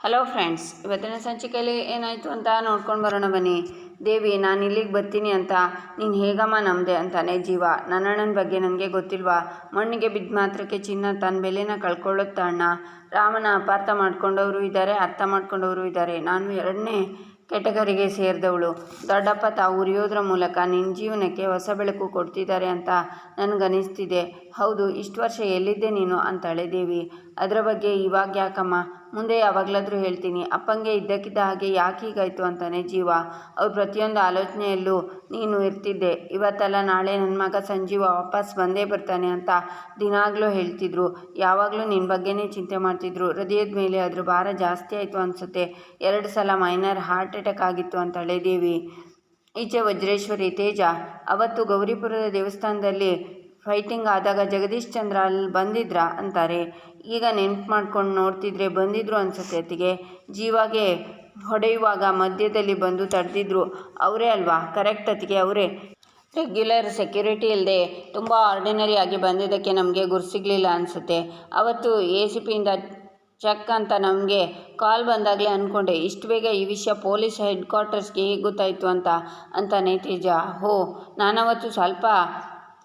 Hello friends ಇವತ್ತಿನ ಸಂಚಿಕೆಯಲ್ಲಿ ಏನಾಯಿತು ಅಂತ ನೋಡ್ಕೊಂಡು ಬರೋಣ ಬನ್ನಿ. ದೇವಿ, ನಾನು ಇಲ್ಲಿಗೆ ಬರ್ತೀನಿ ಅಂತ, ನೀನು ಹೇಗಮ್ಮ ನಮ್ಮದೆ ಅಂತಾನೆ ಜೀವ. ನನ್ನಣ್ಣನ ಬಗ್ಗೆ ನನಗೆ ಗೊತ್ತಿಲ್ವಾ? ಮಣ್ಣಿಗೆ ಬಿದ್ದ ಮಾತ್ರಕ್ಕೆ ಚಿನ್ನ ತನ್ನ ಬೆಲೆನ ಕಳ್ಕೊಳ್ಳುತ್ತಾ ಅಣ್ಣ ರಾಮನ ಅಪಾರ್ಥ ಮಾಡ್ಕೊಂಡವರು ಇದ್ದಾರೆ ಅರ್ಥ ಮಾಡ್ಕೊಂಡವರು ಇದ್ದಾರೆ ನಾನು ಎರಡನೇ ಕೆಟಗರಿಗೆ ಸೇರಿದವಳು. ದೊಡ್ಡಪ್ಪ ತಾವು ಉರಿಯೋದ್ರ ಮೂಲಕ ನಿನ್ನ ಜೀವನಕ್ಕೆ ಹೊಸ ಬೆಳಕು ಕೊಡ್ತಿದ್ದಾರೆ ಅಂತ ನನಗನಿಸ್ತಿದೆ. ಹೌದು, ಇಷ್ಟು ವರ್ಷ ಎಲ್ಲಿದ್ದೆ ನೀನು? ಅಂತಾಳೆ ದೇವಿ. ಅದರ ಬಗ್ಗೆ ಇವಾಗ ಯಾಕಮ್ಮ? ಮುಂದೆ ಯಾವಾಗಲಾದರೂ ಹೇಳ್ತೀನಿ, ಅಪ್ಪಂಗೆ ಇದ್ದಕ್ಕಿದ್ದ ಹಾಗೆ ಯಾಕೆ ಹೀಗಾಯಿತು ಅಂತಾನೆ ಜೀವ. ಅವ್ರ ಪ್ರತಿಯೊಂದು ಆಲೋಚನೆಯಲ್ಲೂ ನೀನು ಇರ್ತಿದ್ದೆ. ಇವತ್ತಲ್ಲ ನಾಳೆ ನನ್ನ ಮಗ ಸಂಜೀವ ವಾಪಸ್ ಬಂದೇ ಬರ್ತಾನೆ ಅಂತ ದಿನಾಗಲೂ ಹೇಳ್ತಿದ್ರು. ಯಾವಾಗಲೂ ನಿನ್ನ ಬಗ್ಗೆನೇ ಚಿಂತೆ ಮಾಡ್ತಿದ್ರು. ಹೃದಯದ ಮೇಲೆ ಅದ್ರ ಭಾರ ಜಾಸ್ತಿ ಆಯಿತು ಅನಿಸುತ್ತೆ. ಎರಡು ಸಲ ಮೈನರ್ ಹಾರ್ಟ್ ಅಟ್ಯಾಕ್ ಆಗಿತ್ತು ಅಂತಾಳೆ ದೇವಿ. ಈಚೆ ವಜ್ರೇಶ್ವರಿ ತೇಜ. ಅವತ್ತು ಗೌರಿಪುರದ ದೇವಸ್ಥಾನದಲ್ಲಿ ಫೈಟಿಂಗ್ ಆದಾಗ ಜಗದೀಶ್ ಚಂದ್ರ ಅಲ್ಲಿ ಬಂದಿದ್ರಾ ಅಂತಾರೆ. ಈಗ ನೆನ್ಪು ಮಾಡ್ಕೊಂಡು ನೋಡ್ತಿದ್ರೆ ಬಂದಿದ್ರು ಅನ್ಸುತ್ತೆ ಅತ್ತಿಗೆ. ಜೀವಾಗೆ ಹೊಡೆಯುವಾಗ ಮಧ್ಯದಲ್ಲಿ ಬಂದು ತಡೆದಿದ್ರು. ಅವರೇ ಅಲ್ವಾ? ಕರೆಕ್ಟ್ ಅತ್ತಿಗೆ ಅವರೇ. ರೆಗ್ಯುಲರ್ ಸೆಕ್ಯೂರಿಟಿ ಇಲ್ಲದೆ ತುಂಬ ಆರ್ಡಿನರಿ ಆಗಿ ಬಂದಿದ್ದಕ್ಕೆ ನಮಗೆ ಗುರ್ಸಿಗ್ಲಿಲ್ಲ ಅನಿಸುತ್ತೆ. ಅವತ್ತು ಎ ಸಿ ಪಿಯಿಂದ ಚೆಕ್ ಅಂತ ನಮಗೆ ಕಾಲ್ ಬಂದಾಗಲೇ ಅಂದ್ಕೊಂಡೆ ಇಷ್ಟು ಬೇಗ ಈ ವಿಷಯ ಪೊಲೀಸ್ ಹೆಡ್ ಕ್ವಾರ್ಟರ್ಸ್ಗೆ ಹೇಗೆ ಗೊತ್ತಾಯಿತು ಅಂತ? ಅಂತಾನೆ ತೇಜ ಹೋ, ನಾನವತ್ತು ಸ್ವಲ್ಪ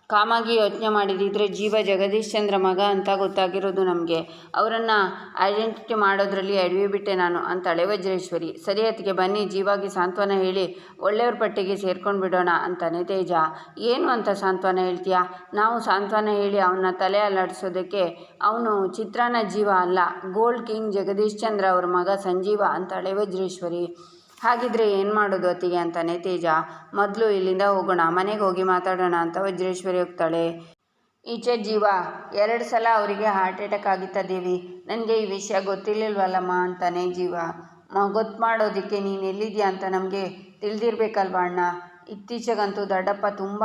ಕಾಮಾಗಿ ಯೋಚನೆ ಮಾಡಿದಿದ್ರೆ ಜೀವ ಜಗದೀಶ್ ಚಂದ್ರ ಮಗ ಅಂತ ಗೊತ್ತಾಗಿರೋದು ನಮಗೆ. ಅವರನ್ನು ಐಡೆಂಟಿಟಿ ಮಾಡೋದ್ರಲ್ಲಿ ಎಡವಿಬಿಟ್ಟೆ ನಾನು ಅಂತಾಳೆ ವಜ್ರೇಶ್ವರಿ ಸರಿ ಹೊತ್ತಿಗೆ ಬನ್ನಿ, ಜೀವಾಗಿ ಸಾಂತ್ವನ ಹೇಳಿ, ಒಳ್ಳೆಯವ್ರ ಪಟ್ಟಿಗೆ ಸೇರ್ಕೊಂಡು ಬಿಡೋಣ ಅಂತಾನೆ ತೇಜ. ಏನು ಅಂತ ಸಾಂತ್ವನ ಹೇಳ್ತೀಯಾ? ನಾವು ಸಾಂತ್ವನ ಹೇಳಿ ಅವನ್ನ ತಲೆ ಅಲ್ಲಾಡಿಸೋದಕ್ಕೆ ಅವನು ಚಿತ್ರಾನ ಜೀವ ಅಲ್ಲ, ಗೋಲ್ಡ್ ಕಿಂಗ್ ಜಗದೀಶ್ ಚಂದ್ರ ಅವ್ರ ಮಗ ಸಂಜೀವ ಅಂತಾಳೆ ವಜ್ರೇಶ್ವರಿ ಹಾಗಿದ್ರೆ ಏನು ಮಾಡೋದು ಅತ್ತಿಗೆ ಅಂತಾನೆ ತೇಜ. ಮೊದಲು ಇಲ್ಲಿಂದ ಹೋಗೋಣ, ಮನೆಗೆ ಹೋಗಿ ಮಾತಾಡೋಣ ಅಂತ ವಜ್ರೇಶ್ವರಿ ಹೋಗ್ತಾಳೆ. ಈಚೆ ಜೀವ, ಎರಡು ಸಲ ಅವರಿಗೆ ಹಾರ್ಟ್ ಅಟ್ಯಾಕ್ ಆಗಿತ್ತ ದೇವಿ. ನನಗೆ ಈ ವಿಷಯ ಗೊತ್ತಿರಲಿಲ್ವಲ್ಲಮ್ಮ ಅಂತಾನೆ ಜೀವ. ಗೊತ್ತು ಮಾಡೋದಕ್ಕೆ ನೀನು ಎಲ್ಲಿದ್ಯಾ ಅಂತ ನಮಗೆ ತಿಳಿದಿರ್ಬೇಕಲ್ವ ಅಣ್ಣ? ಇತ್ತೀಚೆಗಂತೂ ದೊಡ್ಡಪ್ಪ ತುಂಬ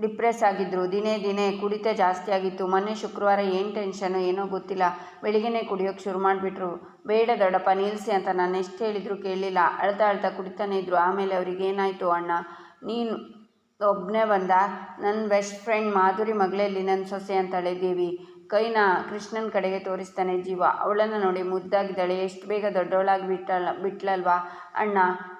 ಡಿಪ್ರೆಸ್ ಆಗಿದ್ದರು ದಿನೇ ದಿನೇ ಕುಡಿತ ಜಾಸ್ತಿ ಆಗಿತ್ತು. ಮೊನ್ನೆ ಶುಕ್ರವಾರ ಏನು ಟೆನ್ಷನು, ಏನೋ ಗೊತ್ತಿಲ್ಲ. ಬೆಳಿಗ್ಗೆನೇ ಕುಡಿಯೋಕ್ಕೆ ಶುರು ಮಾಡಿಬಿಟ್ರು. ಬೇಡ ದೊಡ್ಡಪ್ಪ ನಿಲ್ಲಿಸಿ ಅಂತ ನಾನು ಎಷ್ಟು ಹೇಳಿದ್ರು ಕೇಳಲಿಲ್ಲ. ಅಳ್ತಾ ಅಳ್ತಾ ಕುಡಿತಾನೆ ಇದ್ದರು ಆಮೇಲೆ ಅವ್ರಿಗೆ ಏನಾಯಿತು ಅಣ್ಣ? ನೀನು ಒಬ್ಬನೇ ಬಂದ? ನನ್ನ ಬೆಸ್ಟ್ ಫ್ರೆಂಡ್ ಮಾಧುರಿ ಮಗಳಲ್ಲಿ ನನ್ನ ಸೊಸೆ ಅಂತಳೆ ದೇವಿ ಕೈನ ಕೃಷ್ಣನ ಕಡೆಗೆ ತೋರಿಸ್ತಾನೆ, ಜೀವ, ಅವಳನ್ನು ನೋಡಿ ಮುದ್ದಾಗಿದ್ದಾಳೆ, ಎಷ್ಟು ಬೇಗ ದೊಡ್ಡವಳಾಗಿ ಬಿಟ್ಟಲ್ಲ ಬಿಟ್ಲಲ್ವಾ ಅಣ್ಣ,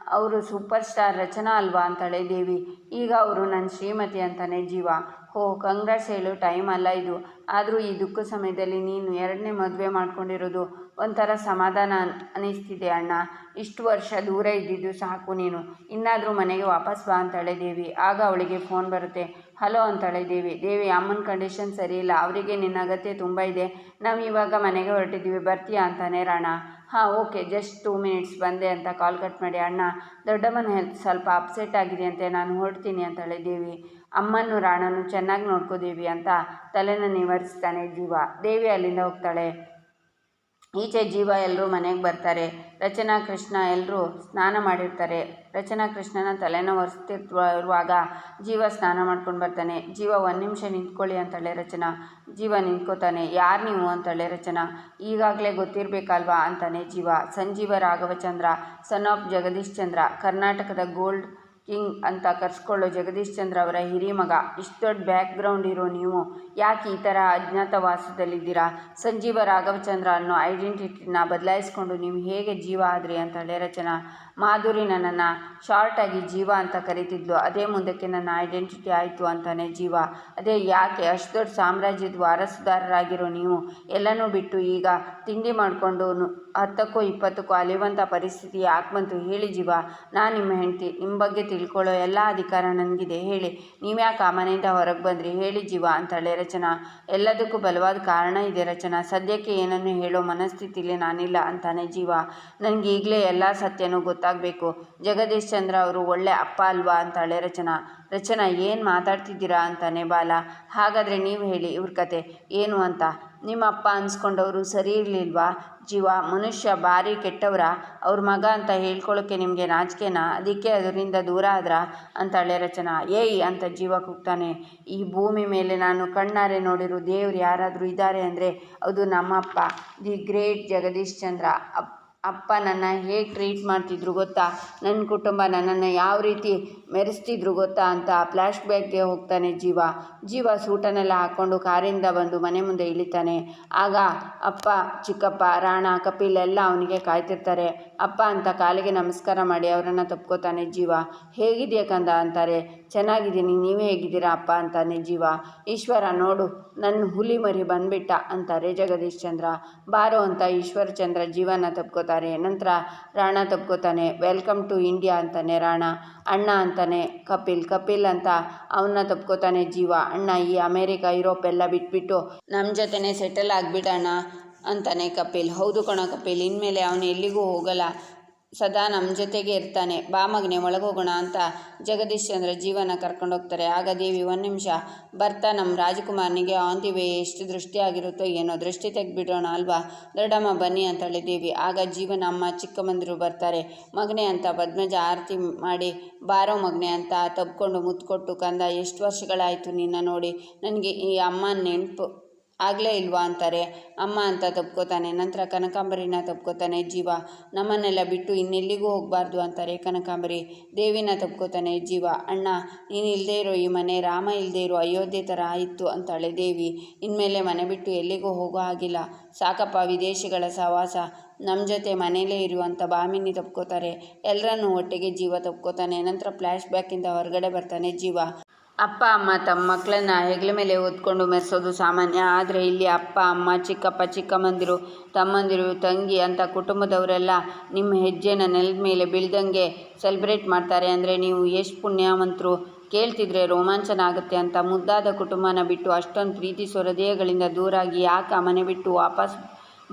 ಅವರು ಸೂಪರ್ ಸ್ಟಾರ್ ರಚನಾ ಅಲ್ವಾ? ಅಂತಾಳೆ ದೇವಿ. ಈಗ ಅವರು ನನ್ನ ಶ್ರೀಮತಿ ಅಂತಾನೆ, ಜೀವ. ಹೋ ಕಂಗ್ರಾಸ್ ಹೇಳು ಟೈಮ್ ಅಲ್ಲ ಇದು. ಆದರೂ ಈ ದುಃಖ ಸಮಯದಲ್ಲಿ ನೀನು ಎರಡನೇ ಮದುವೆ ಮಾಡ್ಕೊಂಡಿರೋದು ಒಂಥರ ಸಮಾಧಾನ ಅನ್ ಅನ್ನಿಸ್ತಿದೆ, ಅಣ್ಣ. ಇಷ್ಟು ವರ್ಷ ದೂರ ಇದ್ದಿದ್ದು ಸಾಕು ನೀನು. ಇನ್ನಾದರೂ ಮನೆಗೆ ವಾಪಸ್ ಬಾ ಅಂತಾಳೆ ದೇವಿ. ಆಗ ಅವಳಿಗೆ ಫೋನ್ ಬರುತ್ತೆ. ಹಲೋ ಅಂತಾಳೆ ದೇವಿ. ದೇವಿ, ಅಮ್ಮನ ಕಂಡೀಷನ್ ಸರಿ ಇಲ್ಲ. ಅವರಿಗೆ ನಿನ್ನ ಅಗತ್ಯ ತುಂಬ ಇದೆ. ನಾವು ಇವಾಗ ಮನೆಗೆ ಹೊರಟಿದ್ದೀವಿ. ಬರ್ತೀಯಾ ಅಂತಾನೆ ರಾಣ. ಹಾಂ, ಓಕೆ. ಜಸ್ಟ್ ಟೂ ಮಿನಿಟ್ಸ್ ಬಂದೆ ಅಂತ ಕಾಲ್ ಕಟ್ ಮಾಡಿ. ಅಣ್ಣ, ದೊಡ್ಡಮ್ಮನ ಹೆಲ್ತ್ ಸ್ವಲ್ಪ ಅಪ್ಸೆಟ್ ಆಗಿದೆ ಅಂತೆ. ನಾನು ಹೊರಡ್ತೀನಿ ಅಂತಾಳೆ ದೇವಿ. ಅಮ್ಮನ್ನು ರಾಣನು ಚೆನ್ನಾಗಿ ನೋಡ್ಕೋದೇವಿ ಅಂತ ತಲೆನ ನಿವಾರಿಸ್ತಾನೆ ಜೀವ. ದೇವಿ ಅಲ್ಲಿಂದ ಹೋಗ್ತಾಳೆ. ಈಚೆ ಜೀವ ಎಲ್ಲರೂ ಮನೆಗೆ ಬರ್ತಾರೆ. ರಚನಾ ಕೃಷ್ಣ ಎಲ್ಲರೂ ಸ್ನಾನ ಮಾಡಿರ್ತಾರೆ. ರಚನಾ ಕೃಷ್ಣನ ತಲೆನ ಒರೆಸ್ತಿರುವಾಗ ಜೀವ ಸ್ನಾನ ಮಾಡ್ಕೊಂಡು ಬರ್ತಾನೆ. ಜೀವ ಒಂದು ನಿಮಿಷ ನಿಂತ್ಕೊಳ್ಳಿ ಅಂತಳೆ ರಚನಾ. ಜೀವ ನಿಂತ್ಕೋತಾನೆ. ಯಾರು ನೀವು ಅಂತಾಳೆ ರಚನಾ? ಈಗಾಗಲೇ ಗೊತ್ತಿರಬೇಕಲ್ವಾ ಅಂತಾನೆ ಜೀವ. ಸಂಜೀವ ರಾಘವಚಂದ್ರ ಸನ್ ಆಫ್ ಜಗದೀಶ್ ಚಂದ್ರ, ಕರ್ನಾಟಕದ ಗೋಲ್ಡ್ ಕಿಂಗ್ ಅಂತ ಕರೆಸ್ಕೊಳ್ಳೋ ಜಗದೀಶ್ ಚಂದ್ರ ಅವರ ಹಿರಿಮಗ ಇಷ್ಟು ದೊಡ್ಡ ಬ್ಯಾಕ್ಗ್ರೌಂಡ್ ಇರೋ ನೀವು. ಯಾಕೆ ಈ ಥರ ಅಜ್ಞಾತವಾಸದಲ್ಲಿದ್ದೀರಾ? ಸಂಜೀವ ರಾಘವಚಂದ್ರ ಅನ್ನೋ ಐಡೆಂಟಿಟಿನ ಬದಲಾಯಿಸ್ಕೊಂಡು ನೀವು ಹೇಗೆ ಜೀವ ಆದ್ರಿ ಅಂತಾಳೆ ರಚನಾ? ಮಾಧುರಿ ನನ್ನನ್ನು ಶಾರ್ಟಾಗಿ ಜೀವ ಅಂತ ಕರಿತಿದ್ಲು. ಅದೇ ಮುಂದಕ್ಕೆ ನನ್ನ ಐಡೆಂಟಿಟಿ ಆಯಿತು ಅಂತಾನೆ ಜೀವ. ಅದೇ ಯಾಕೆ ಅಷ್ಟು ದೊಡ್ಡ ಸಾಮ್ರಾಜ್ಯದ ವಾರಸುದಾರರಾಗಿರೋ ನೀವು? ಎಲ್ಲನೂ ಬಿಟ್ಟು ಈಗ ತಿಂಡಿ ಮಾಡಿಕೊಂಡು ಹತ್ತಕ್ಕೂ ಇಪ್ಪತ್ತಕ್ಕೂ ಅಲಿವಂಥ ಪರಿಸ್ಥಿತಿ ಯಾಕೆ ಬಂತು ಹೇಳಿ ಜೀವ? ನಾನು ನಿಮ್ಮ ಹೆಂಡತಿ ನಿಮ್ಮ ಬಗ್ಗೆ ತಿಳ್ಕೊಳ್ಳೋ ಎಲ್ಲ ಅಧಿಕಾರ ನನಗಿದೆ. ಹೇಳಿ. ನೀವ್ಯಾಕೆ ಆ ಮನೆಯಿಂದ ಹೊರಗೆ ಬಂದ್ರಿ? ಹೇಳಿ ಜೀವ ಅಂತಾಳೆ ರಚನಾ. ಎಲ್ಲದಕ್ಕೂ ಬಲವಾದ ಕಾರಣ ಇದೆ ರಚನಾ. ಸದ್ಯಕ್ಕೆ ಏನನ್ನು ಹೇಳೋ ಮನಸ್ಥಿತಿಲಿ ನಾನಿಲ್ಲ ಅಂತಾನೆ ಜೀವ. ನನಗೆ ಈಗಲೇ ಎಲ್ಲ ಸತ್ಯನೂ ಗೊತ್ತಾಗಬೇಕು. ಜಗದೀಶ್ ಚಂದ್ರ ಅವರು ಒಳ್ಳೆ ಅಪ್ಪ ಅಲ್ವಾ ಅಂತಾಳೆ ರಚನಾ. ರಚನಾ, ಏನು ಮಾತಾಡ್ತಿದ್ದೀರಾ ಅಂತಾನೆ ಬಾಲ. ಹಾಗಾದರೆ ನೀವು ಹೇಳಿ ಇವ್ರ ಕತೆ. ಏನು ಅಂತ? ನಿಮ್ಮ ಅಪ್ಪ ಅನ್ಸ್ಕೊಂಡವರು ಸರಿ ಇರಲಿಲ್ವಾ? ಜೀವ, ಮನುಷ್ಯ ಭಾರಿ ಕೆಟ್ಟವರ. ಅವ್ರ ಮಗ ಅಂತ ಹೇಳ್ಕೊಳ್ಳೋಕ್ಕೆ ನಿಮಗೆ ನಾಚಿಕೆನಾ? ಅದಕ್ಕೆ ಅದರಿಂದ ದೂರ ಆದ್ರ? ಅಂತಾಳೆ ರಚನಾ. ಏಯ್ ಅಂತ ಜೀವ ಕೂಗ್ತಾನೆ. ಈ ಭೂಮಿ ಮೇಲೆ ನಾನು ಕಣ್ಣಾರೆ ನೋಡಿರೋ ದೇವ್ರು ಯಾರಾದರೂ ಇದ್ದಾರೆ ಅಂದರೆ ಅದು ನಮ್ಮಪ್ಪ. The great Jagadish Chandra. Up ಅಪ್ಪ ನನ್ನ ಹೇಗೆ ಟ್ರೀಟ್ ಮಾಡ್ತಿದ್ರು ಗೊತ್ತಾ? ನನ್ನ ಕುಟುಂಬ ನನ್ನನ್ನು ಯಾವ ರೀತಿ ಮೆರೆಸ್ತಿದ್ರು ಗೊತ್ತಾ ಅಂತ ಫ್ಲ್ಯಾಶ್ ಬ್ಯಾಗ್ಗೆ ಹೋಗ್ತಾನೆ ಜೀವ. ಜೀವ ಸೂಟನ್ನೆಲ್ಲ ಹಾಕ್ಕೊಂಡು ಕಾರಿಂದ ಬಂದು ಮನೆ ಮುಂದೆ ಇಳಿತಾನೆ. ಆಗ ಅಪ್ಪ, ಚಿಕ್ಕಪ್ಪ, ರಾಣ, ಕಪಿಲ್ ಎಲ್ಲ ಅವನಿಗೆ ಕಾಯ್ತಿರ್ತಾರೆ. ಅಪ್ಪ ಅಂತ ಕಾಲಿಗೆ ನಮಸ್ಕಾರ ಮಾಡಿ ಅವರನ್ನು ತಪ್ಕೋತಾನೆ ಜೀವ. ಹೇಗಿದೆಯಾ ಕಂದ ಅಂತಾರೆ. ಚೆನ್ನಾಗಿದ್ದೀನಿ, ನೀವೇ ಹೇಗಿದ್ದೀರಾ ಅಪ್ಪ ಅಂತಾನೆ ಜೀವ. ಈಶ್ವರ, ನೋಡು ನನ್ನ ಹುಲಿ ಮರಿ ಬಂದ್ಬಿಟ್ಟ ಅಂತಾರೆ ಜಗದೀಶ್ ಚಂದ್ರ. ಬಾರೋ ಅಂತ ಈಶ್ವರ ಚಂದ್ರ ಜೀವನ ತಪ್ಕೋತಾರೆ ನಂತರ ರಾಣ ತಪ್ಕೋತಾನೆ ವೆಲ್ಕಮ್ ಟು ಇಂಡಿಯಾ ಅಂತಾನೆ ರಾಣ. ಅಣ್ಣ ಅಂತಾನೆ ಕಪಿಲ್. ಕಪಿಲ್ ಅಂತ ಅವನ್ನ ತಪ್ಕೋತಾನೆ ಜೀವ. ಅಣ್ಣ, ಈ ಅಮೇರಿಕ, ಯುರೋಪ್ ಎಲ್ಲ ಬಿಟ್ಬಿಟ್ಟು ನಮ್ಮ ಜೊತೆನೆ ಸೆಟಲ್ ಆಗಿಬಿಡೋಣ ಅಂತಾನೆ ಕಪಿಲ್. ಹೌದು ಕಣ ಕಪಿಲ್, ಇನ್ಮೇಲೆ ಅವನು ಎಲ್ಲಿಗೂ ಹೋಗಲ್ಲ. ಸದಾ ನಮ್ಮ ಜೊತೆಗೆ ಇರ್ತಾನೆ. ಬಾ ಮಗನೆ, ಒಳಗೋಗೋಣ ಅಂತ ಜಗದೀಶ್ ಚಂದ್ರ ಜೀವನ ಕರ್ಕೊಂಡೋಗ್ತಾರೆ ಆಗ ದೇವಿ ಒಂದು ನಿಮಿಷ, ಬರ್ತಾ ನಮ್ಮ ರಾಜಕುಮಾರನಿಗೆ ಆನ್ ದಿ ಎಷ್ಟು ದೃಷ್ಟಿ ಆಗಿರುತ್ತೋ ಏನೋ, ದೃಷ್ಟಿ ತೆಗೆದ್ಬಿಡೋಣ ಅಲ್ವಾ? ದೊಡ್ಡಮ್ಮ, ಬನ್ನಿ ಅಂತೇಳಿ ದೇವಿ. ಆಗ ಜೀವನ ಅಮ್ಮ ಚಿಕ್ಕಮ್ಮಂದಿರು ಬರ್ತಾರೆ. ಮಗನೆ ಅಂತ ಪದ್ಮಜ ಆರತಿ ಮಾಡಿ, ಬಾರೋ ಮಗನೆ ಅಂತ ತಬ್ಕೊಂಡು ಮುತ್ಕೊಟ್ಟು, ಕಂದ, ಎಷ್ಟು ವರ್ಷಗಳಾಯಿತು ನಿನ್ನ ನೋಡಿ? ನನಗೆ ಈ ಅಮ್ಮ ನೆನಪು. ಆಗಲೇ ಇಲ್ವಾ ಅಂತಾರೆ. ಅಮ್ಮ ಅಂತ ತಪ್ಕೋತಾನೆ, ನಂತರ ಕನಕಾಂಬರಿನ ತಪ್ಕೋತಾನೆ ಜೀವ. ನಮ್ಮನ್ನೆಲ್ಲ ಬಿಟ್ಟು ಇನ್ನೆಲ್ಲಿಗೂ ಹೋಗಬಾರ್ದು ಅಂತಾರೆ ಕನಕಾಂಬರಿ. ದೇವಿನ ತಪ್ಕೋತಾನೆ ಜೀವ. ಅಣ್ಣ, ನೀನು ಇಲ್ಲದೇ ಇರೋ ಈ ಮನೆ, ರಾಮ ಇಲ್ಲದೇ ಇರೋ ಅಯೋಧ್ಯೆ ಥರ ಆಯಿತು ಅಂತಾಳೆ ದೇವಿ. ಇನ್ಮೇಲೆ ಮನೆ ಬಿಟ್ಟು ಎಲ್ಲಿಗೂ ಹೋಗೋ ಆಗಿಲ್ಲ ಸಾಕಪ್ಪ, ವಿದೇಶಿಗಳ ಸಹವಾಸ. ನಮ್ಮ ಜೊತೆ ಮನೆಯಲ್ಲೇ ಇರುವಂಥ ಬಾಮಿನಿ ತಪ್ಕೋತಾರೆ. ಎಲ್ಲರನ್ನೂ ಒಟ್ಟಿಗೆ ಜೀವ ತಪ್ಕೋತಾನೆ. ನಂತರ ಫ್ಲ್ಯಾಶ್ ಬ್ಯಾಕಿಂದ ಹೊರಗಡೆ ಬರ್ತಾನೆ ಜೀವ. ಅಪ್ಪ, ಅಮ್ಮ ತಮ್ಮ ಮಕ್ಕಳನ್ನ ಹೆಗಲ ಮೇಲೆ ಹೊತ್ಕೊಂಡು ಮೆರೆಸೋದು ಸಾಮಾನ್ಯ. ಆದರೆ ಇಲ್ಲಿ ಅಪ್ಪ, ಅಮ್ಮ, ಚಿಕ್ಕಪ್ಪ, ಚಿಕ್ಕಮ್ಮಂದಿರು, ತಮ್ಮಂದಿರು, ತಂಗಿ ಅಂತ ಕುಟುಂಬದವರೆಲ್ಲ ನಿಮ್ಮ ಹೆಜ್ಜೆನ ನೆಲದ ಮೇಲೆ ಬೀಳ್ದಂಗೆ ಸೆಲೆಬ್ರೇಟ್ ಮಾಡ್ತಾರೆ. ಅಂದರೆ ನೀವು ಎಷ್ಟು ಪುಣ್ಯವಂತರು ಕೇಳ್ತಿದ್ರೆ ರೋಮಾಂಚನ ಆಗುತ್ತೆ ಅಂತ ಮುದ್ದಾದ ಕುಟುಂಬನ ಬಿಟ್ಟು ಅಷ್ಟೊಂದು ಪ್ರೀತಿಸೋ ಹೃದಯಗಳಿಂದ ದೂರಾಗಿ ಯಾಕೆ ಮನೆ ಬಿಟ್ಟು ವಾಪಸ್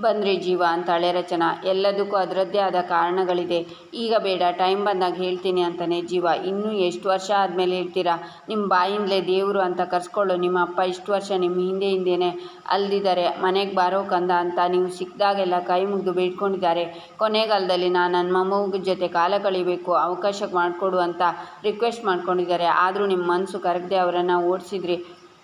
ಬಂದ್ರಿ ಜೀವ ಅಂತಾಳೆ ರಚನ. ಎಲ್ಲದಕ್ಕೂ ಅದರದ್ದೇ ಆದ ಕಾರಣಗಳಿದೆ. ಈಗ ಬೇಡ ಟೈಮ್ ಬಂದಾಗ ಹೇಳ್ತೀನಿ ಅಂತಾನೆ ಜೀವ. ಇನ್ನೂ ಎಷ್ಟು ವರ್ಷ ಆದಮೇಲೆ ಹೇಳ್ತೀರಾ? ನಿಮ್ಮ ಬಾಯಿಂದಲೇ ದೇವರು ಅಂತ ಕರ್ಸ್ಕೊಳ್ಳೋ ನಿಮ್ಮ ಅಪ್ಪ ಇಷ್ಟು ವರ್ಷ ನಿಮ್ಮ ಹಿಂದೆ ಹಿಂದೆನೇ ಅಲ್ದಿದ್ದಾರೆ ಮನೆಗೆ ಬಾರೋ ಕಂದ ಅಂತ ನೀವು ಸಿಕ್ಕಿದಾಗೆಲ್ಲ ಕೈ ಮುಗಿದು ಬೇಡ್ಕೊಂಡಿದ್ದಾರೆ ಕೊನೆಗಾಲದಲ್ಲಿ ನಾನು ನನ್ನ ಮೊಮ್ಮಗ ಜೊತೆ ಕಾಲ ಕಳಿಬೇಕು, ಅವಕಾಶ ಮಾಡಿಕೊಡು ಅಂತ ರಿಕ್ವೆಸ್ಟ್ ಮಾಡ್ಕೊಂಡಿದ್ದಾರೆ. ಆದರೂ ನಿಮ್ಮ ಮನಸ್ಸು ಕರಗದೆ ಅವರನ್ನು ಓಡಿಸಿದ್ರಿ.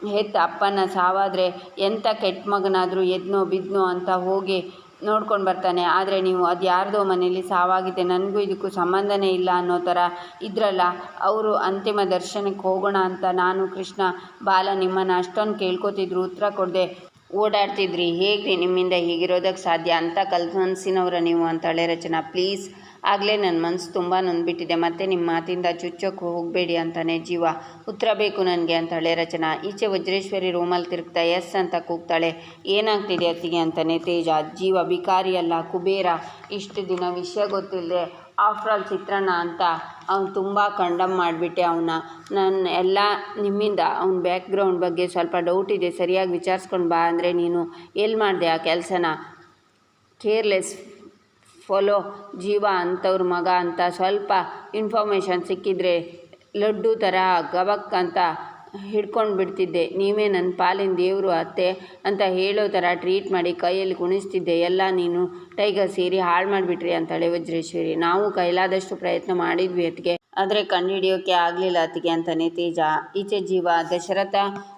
ಹೆತ್ತ ಅಪ್ಪನ ಸಾವಾದರೆ ಎಂಥ ಕೆಟ್ಟ ಮಗನಾದರೂ ಎದ್ನೋ ಬಿದ್ನೋ ಅಂತ ಹೋಗಿ ನೋಡ್ಕೊಂಡು ಬರ್ತಾನೆ. ಆದರೆ ನೀವು ಅದು ಯಾರ್ದೋ ಮನೇಲಿ ಸಾವಾಗಿದೆ, ನನಗೂ ಇದಕ್ಕೂ ಸಂಬಂಧನೇ ಇಲ್ಲ ಅನ್ನೋ ಥರ ಇದ್ರಲ್ಲ, ಅವರು ಅಂತಿಮ ದರ್ಶನಕ್ಕೆ ಹೋಗೋಣ ಅಂತ ನಾನು ಕೃಷ್ಣ ಬಾಲ ನಿಮ್ಮನ್ನು ಅಷ್ಟೊಂದು ಕೇಳ್ಕೊತಿದ್ರು, ಉತ್ತರ ಕೊಡದೆ. ಓಡಾಡ್ತಿದ್ರಿ ಹೇಗೆ ನಿಮ್ಮಿಂದ ಹೀಗಿರೋದಕ್ಕೆ ಸಾಧ್ಯ? ಅಂತ ಕಲ್ಪನ್ಸಿನವ್ರ ನೀವು ಅಂತಾಳೆ ರಚನಾ ಪ್ಲೀಸ್ ಆಗಲೇ ನನ್ನ ಮನಸ್ಸು ತುಂಬ ನೊಂದ್ಬಿಟ್ಟಿದೆ. ಮತ್ತೆ ನಿಮ್ಮ ಮಾತಿಂದ ಚುಚ್ಚೋಕ್ಕೆ ಹೋಗಬೇಡಿ ಅಂತಾನೆ ಜೀವ. ಉತ್ತರ ಬೇಕು ನನಗೆ ಅಂತಾಳೆ ರಚನಾ. ಈಚೆ ವಜ್ರೇಶ್ವರಿ ರೂಮಲ್ಲಿ ತಿರುಗ್ತಾ, ಎಸ್ ಅಂತ ಕೂಗ್ತಾಳೆ. ಏನಾಗ್ತಿದೆ ಅತ್ತಿಗೆ? ಅಂತಾನೆ ತೇಜ. ಜೀವ ಬಿಕಾರಿ ಅಲ್ಲ ಕುಬೇರ. ಇಷ್ಟು ದಿನ ವಿಷಯ ಗೊತ್ತಿಲ್ಲದೆ ಆಫ್ಟರ್ ಆಲ್ ಚಿತ್ರಣ ಅಂತ ಅವ್ನು ತುಂಬ ಕಂಡಮ್ ಮಾಡಿಬಿಟ್ಟೆ ಅವನ್ನ ನನ್ನ ಎಲ್ಲ ನಿಮ್ಮಿಂದ ಅವ್ನ ಬ್ಯಾಕ್ಗ್ರೌಂಡ್ ಬಗ್ಗೆ ಸ್ವಲ್ಪ ಡೌಟ್ ಇದೆ. ಸರಿಯಾಗಿ ವಿಚಾರಿಸ್ಕೊಂಡು ಬಾ ಅಂದರೆ ನೀನು ಎಲ್ಲಿ ಮಾಡಿದೆ ಆ ಕೆಲಸನ? ಕೇರ್ಲೆಸ್ ಫಾಲೋ, ಜೀವ ಅಂಥವ್ರ ಮಗ ಅಂತ ಸ್ವಲ್ಪ ಇನ್ಫಾರ್ಮೇಷನ್ ಸಿಕ್ಕಿದರೆ ಲಡ್ಡು ಥರ ಗಬಕ್ ಅಂತ ಹಿಡ್ಕೊಂಡು ಬಿಡ್ತಿದ್ದೆ. ನೀವೇ ನನ್ನ ಪಾಲಿನ ದೇವರು ಅತ್ತೆ ಅಂತ ಹೇಳೋ ಥರ ಟ್ರೀಟ್ ಮಾಡಿ ಕೈಯಲ್ಲಿ ಕುಣಿಸ್ತಿದ್ದೆ. ಎಲ್ಲ ನೀನು ಟೈಗರ್ ಸೇರಿ ಹಾಳು ಮಾಡಿಬಿಟ್ರಿ ಅಂತಾಳೆ ವಜ್ರೇಶ್ವರಿ. ನಾವು ಕೈಲಾದಷ್ಟು ಪ್ರಯತ್ನ ಮಾಡಿದ್ವಿ ಅದಕ್ಕೆ ಆದರೆ ಕಂಡುಹಿಡಿಯೋಕೆ ಆಗಲಿಲ್ಲ ಅತ್ತಿಗೆ ಅಂತಾನೆ ತೇಜ. ಈಚೆ ಜೀವ, ದಶರಥ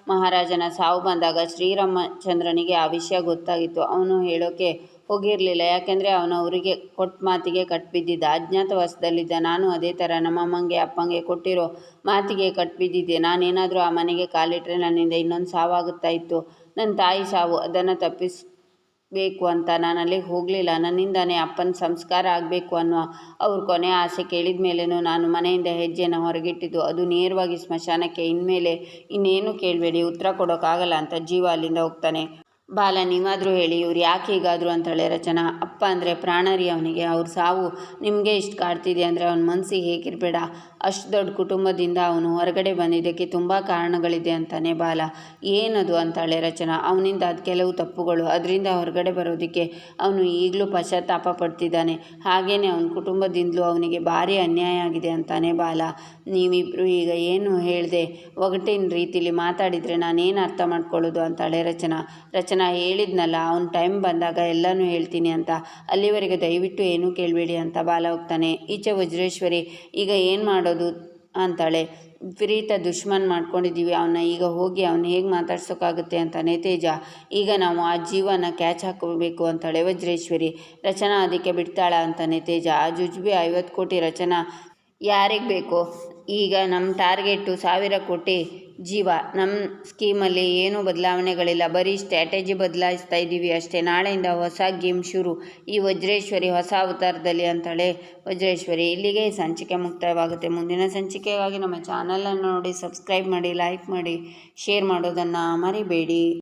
ಮಹಾರಾಜನ ಸಾವು ಬಂದಾಗ ಶ್ರೀರಾಮಚಂದ್ರನಿಗೆ ಆ ವಿಷಯ ಗೊತ್ತಾಗಿತ್ತು. ಅವನು ಹೇಳೋಕ್ಕೆ ಹೋಗಿರಲಿಲ್ಲ. ಯಾಕೆಂದರೆ ಅವನು ಅವರಿಗೆ ಕೊಟ್ಟ ಮಾತಿಗೆ ಕಟ್ಬಿದ್ದಿದ್ದ. ಅಜ್ಞಾತವಾಸದಲ್ಲಿದ್ದ ನಾನು ಅದೇ ಥರ ನಮ್ಮಮ್ಮಂಗೆ ಅಪ್ಪಂಗೆ ಕೊಟ್ಟಿರೋ ಮಾತಿಗೆ ಕಟ್ಬಿದ್ದಿದ್ದೆ. ನಾನೇನಾದರೂ ಆ ಮನೆಗೆ ಕಾಲಿಟ್ಟರೆ ನನ್ನಿಂದ ಇನ್ನೊಂದು ಸಾವಾಗುತ್ತಾ ಇತ್ತು. ನನ್ನ ತಾಯಿ ಸಾವು, ಅದನ್ನು ತಪ್ಪಿಸಬೇಕು ಅಂತ ನಾನು ಅಲ್ಲಿಗೆ ಹೋಗಲಿಲ್ಲ. ನನ್ನಿಂದನೇ ಅಪ್ಪನ ಸಂಸ್ಕಾರ ಆಗಬೇಕು ಅನ್ನೋ ಅವ್ರ ಕೊನೆ ಆಸೆ ಕೇಳಿದ ಮೇಲೇನೂ ನಾನು ಮನೆಯಿಂದ ಹೆಜ್ಜೆಯನ್ನು ಹೊರಗಿಟ್ಟಿದ್ದು. ಅದು ನೇರವಾಗಿ ಸ್ಮಶಾನಕ್ಕೆ, ಇನ್ಮೇಲೆ ಇನ್ನೇನು ಕೇಳಬೇಡಿ, ಉತ್ತರ ಕೊಡೋಕ್ಕಾಗಲ್ಲ ಅಂತ ಜೀವ ಅಲ್ಲಿಂದ ಹೋಗ್ತಾನೆ. ಬಾಲ, ನೀವಾದರೂ ಹೇಳಿ, ಇವ್ರು ಯಾಕೆ ಹೀಗಾದರು ಅಂತಾಳೆ ರಚನಾ ಅಪ್ಪ ಅಂದರೆ ಪ್ರಾಣರಿ ಅವನಿಗೆ. ಅವ್ರ ಸಾವು ನಿಮಗೆ ಇಷ್ಟು ಕಾಡ್ತಿದೆ ಅಂದರೆ ಅವನ ಮನಸ್ಸಿಗೆ ಹೇಗಿರಬೇಡ. ಅಷ್ಟು ದೊಡ್ಡ ಕುಟುಂಬದಿಂದ ಅವನು ಹೊರಗಡೆ ಬಂದಿದ್ದಕ್ಕೆ ತುಂಬ ಕಾರಣಗಳಿದೆ ಅಂತಾನೆ ಬಾಲ. ಏನದು ಅಂತಾಳೆ ರಚನಾ? ಅವನಿಂದ ಅದು ಕೆಲವು ತಪ್ಪುಗಳು. ಅದರಿಂದ ಹೊರಗಡೆ ಬರೋದಕ್ಕೆ ಅವನು ಈಗಲೂ ಪಶ್ಚಾತ್ತಾಪ ಪಡ್ತಿದ್ದಾನೆ. ಹಾಗೇ ಅವನ ಕುಟುಂಬದಿಂದಲೂ ಅವನಿಗೆ ಭಾರಿ ಅನ್ಯಾಯ ಆಗಿದೆ ಅಂತಾನೆ ಬಾಲ. ನೀವಿಬ್ಬರು ಈಗ ಏನು ಹೇಳಿದೆ? ಒಗಟಿನ ರೀತಿಲಿ ಮಾತಾಡಿದರೆ ನಾನೇನು ಅರ್ಥ ಮಾಡ್ಕೊಳ್ಳೋದು ಅಂತಾಳೆ ರಚನಾ. ರಚನಾ ಹೇಳಿದ್ನಲ್ಲ, ಅವನ ಟೈಮ್ ಬಂದಾಗ ಎಲ್ಲನೂ ಹೇಳ್ತೀನಿ ಅಂತ. ಅಲ್ಲಿವರೆಗೆ ದಯವಿಟ್ಟು ಏನೂ ಕೇಳಬೇಡಿ ಅಂತ ಬಾಲ ಹೋಗ್ತಾನೆ ಈಚೆ ವಜ್ರೇಶ್ವರಿ, ಈಗ ಏನು ಮಾಡೋದು ಅಂತಾಳೆ. ವಿಪರೀತ ದುಶ್ಮನ್ ಮಾಡ್ಕೊಂಡಿದ್ದೀವಿ ಅವನ್ನ ಈಗ ಹೋಗಿ ಅವನ್ನ ಹೇಗೆ ಮಾತಾಡ್ಸೋಕ್ಕಾಗುತ್ತೆ ಅಂತಾನೆ ತೇಜ ಈಗ ನಾವು ಆ ಜೀವನ ಕ್ಯಾಚ್ ಹಾಕೋಬೇಕು ಅಂತಾಳೆ ವಜ್ರೇಶ್ವರಿ. ರಚನಾ ಅದಕ್ಕೆ ಬಿಡ್ತಾಳ ಅಂತಾನೆ ತೇಜ ಆ ಜುಜ್ಬಿ ಐವತ್ತು ಕೋಟಿ ರಚನಾ ಯಾರಿಗೆ ಬೇಕು? ಈಗ ನಮ್ಮ ಟಾರ್ಗೆಟು ಸಾವಿರ ಕೋಟಿ. ಜೀವ ನಮ್ಮ ಸ್ಕೀಮಲ್ಲಿ ಏನೂ ಬದಲಾವಣೆಗಳಿಲ್ಲ. ಬರೀ ಸ್ಟ್ರಾಟಜಿ ಬದಲಾಯಿಸ್ತಾ ಇದ್ದೀವಿ ಅಷ್ಟೇ. ನಾಳೆಯಿಂದ ಹೊಸ ಗೇಮ್ ಶುರು. ಈ ವಜ್ರೇಶ್ವರಿ ಹೊಸ ಅವತಾರದಲ್ಲಿ ಅಂತಳೆ ವಜ್ರೇಶ್ವರಿ. ಇಲ್ಲಿಗೆ ಸಂಚಿಕೆ ಮುಕ್ತಾಯವಾಗುತ್ತೆ ಮುಂದಿನ ಸಂಚಿಕೆಗಾಗಿ ನಮ್ಮ ಚಾನಲನ್ನು ನೋಡಿ, ಸಬ್ಸ್ಕ್ರೈಬ್ ಮಾಡಿ, ಲೈಕ್ ಮಾಡಿ, ಶೇರ್ ಮಾಡೋದನ್ನು ಮರಿಬೇಡಿ.